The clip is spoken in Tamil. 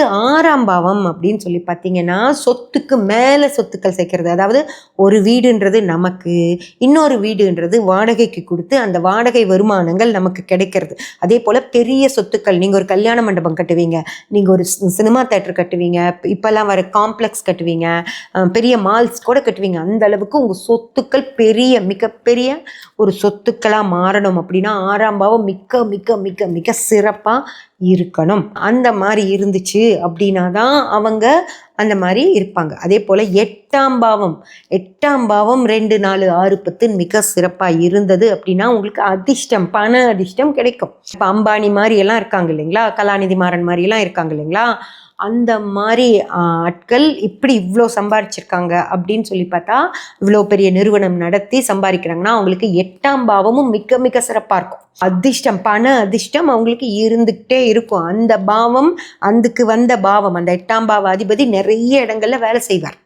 அடுத்து ஆறாம் பாவம் அப்படின்னு சொல்லி பார்த்தீங்கன்னா சொத்துக்கு மேலே சொத்துக்கள் சேர்க்கறது. அதாவது ஒரு வீடுன்றது நமக்கு இன்னொரு வீடுன்றது வாடகைக்கு கொடுத்து அந்த வாடகை வருமானங்கள் நமக்கு கிடைக்கிறது. அதே போல் பெரிய சொத்துக்கள் நீங்கள் ஒரு கல்யாண மண்டபம் கட்டுவீங்க நீங்கள் ஒரு சினிமா தேட்டர் கட்டுவீங்க இப்போல்லாம் வர காம்ப்ளெக்ஸ் கட்டுவீங்க பெரிய மால்ஸ் கூட கட்டுவீங்க. அந்த அளவுக்கு உங்கள் சொத்துக்கள் பெரிய மிகப்பெரிய ஒரு சொத்துக்களாக மாறணும் அப்படின்னா ஆறாம் பாவம் மிக்க மிக்க மிக்க மிக சிறப்பாக இருக்கணும். அந்த மாதிரி இருந்துச்சு. அப்படின்னா தான் அவங்க அந்த மாதிரி இருப்பாங்க. அதே போல் எட்டாம் பாவம் எட்டாம் பாவம் ரெண்டு நாலு ஆறு பத்து மிக சிறப்பாக இருந்தது அப்படின்னா உங்களுக்கு அதிர்ஷ்டம் பண அதிர்ஷ்டம் கிடைக்கும். இப்போ அம்பானி மாதிரி எல்லாம் இருக்காங்க இல்லைங்களா? கலாநிதி மாறன் மாதிரி எல்லாம் இருக்காங்க இல்லைங்களா? அந்த மாதிரி ஆட்கள் இப்படி இவ்வளோ சம்பாரிச்சிருக்காங்க அப்படின்னு சொல்லி பார்த்தா இவ்வளோ பெரிய நிறுவனம் நடத்தி சம்பாதிக்கிறாங்கன்னா அவங்களுக்கு எட்டாம் பாவமும் மிக்க மிக சிறப்பாக இருக்கும். அதிர்ஷ்டம் பண அதிர்ஷ்டம் அவங்களுக்கு இருந்துக்கிட்டே இருக்கும். அந்த பாவம் அதுக்கு வந்த பாவம் அந்த எட்டாம் பாவ அதிபதி நிறைய இடங்களில் வேலை செய்வார்.